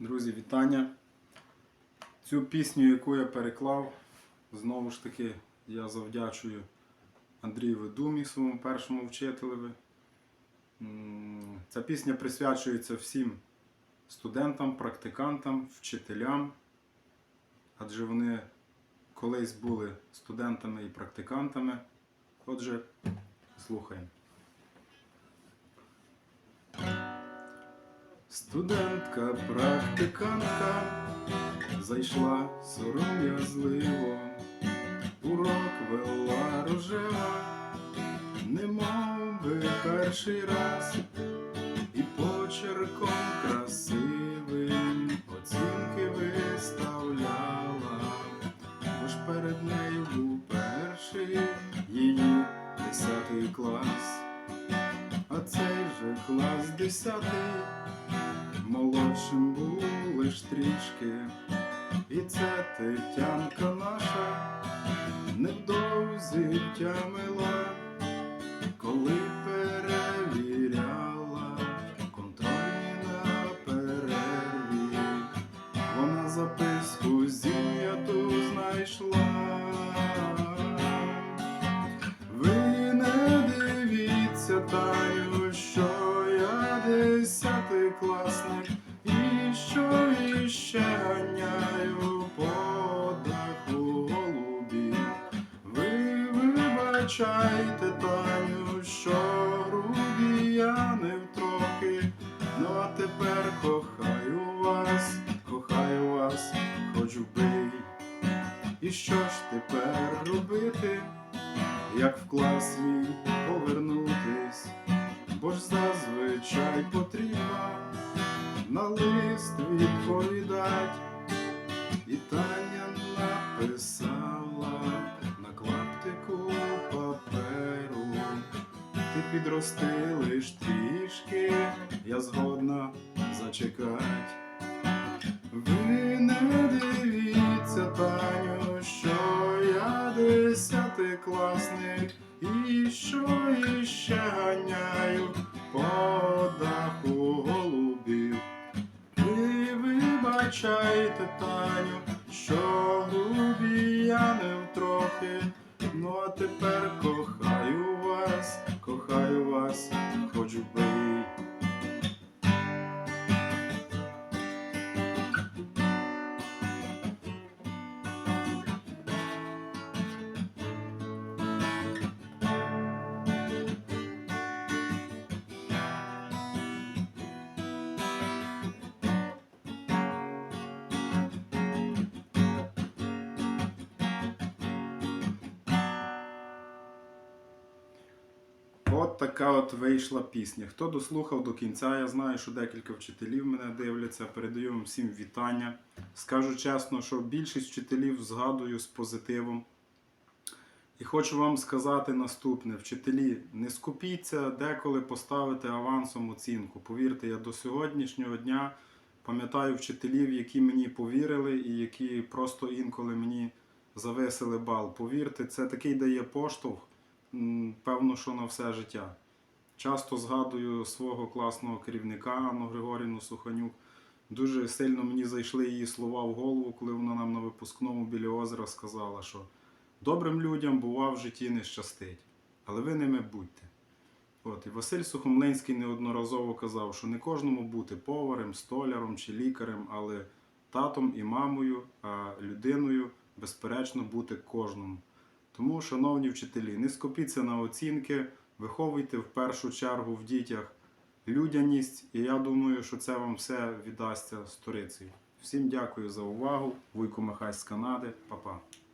Друзі, вітання. Цю пісню, яку я переклав, знову ж таки, я завдячую Андрію Думі, своєму першому вчителеві. Ця пісня присвячується всім студентам, практикантам, вчителям, адже вони колись були студентами і практикантами. Отже, слухаємо. Студентка, практикантка зайшла сором'язливо, урок вела рожева, немов би перший раз, і почерком красивим оцінки виставляла, бо ж перед нею був перший її десятий клас, а цей же клас десятий молодшим були стрічки, і це Тетянка наша. Невдовзі тямила, вибачайте, Таню, що грубі я не втрохи, ну а тепер кохаю вас, кохаю вас, хоч вбий. І що ж тепер робити? як в клас свій повернутись, бо ж зазвичай потрібно на лист відповідать, підрости лиш трішки, я згодна зачекать. Ви не дивіться, Таню, що я десятикласник, і що іще ганяю по даху голубів. Ви вибачайте, От така от вийшла пісня. Хто дослухав до кінця, я знаю, що декілька вчителів мене дивляться. Передаю вам всім вітання. Скажу чесно, що більшість вчителів згадую з позитивом. І хочу вам сказати наступне: вчителі, не скупіться деколи поставити авансом оцінку. Повірте, я до сьогоднішнього дня пам'ятаю вчителів, які мені повірили і які просто інколи мені зависили бал. Повірте, це такий дає поштовх. Певно, що на все життя. Часто згадую свого класного керівника Анну Григорівну Суханюк. Дуже сильно мені зайшли її слова в голову, коли вона нам на випускному біля озера сказала, що добрим людям бува в житті не щастить, але ви ними будьте. От, і Василь Сухомлинський неодноразово казав, що не кожному бути поварем, столяром чи лікарем, але татом і мамою, а людиною, безперечно, бути кожному. Тому, шановні вчителі, не скупіться на оцінки, виховуйте в першу чергу в дітях людяність, і я думаю, що це вам все віддасться сторицею. Всім дякую за увагу. Вуйко Михай з Канади, Па-па.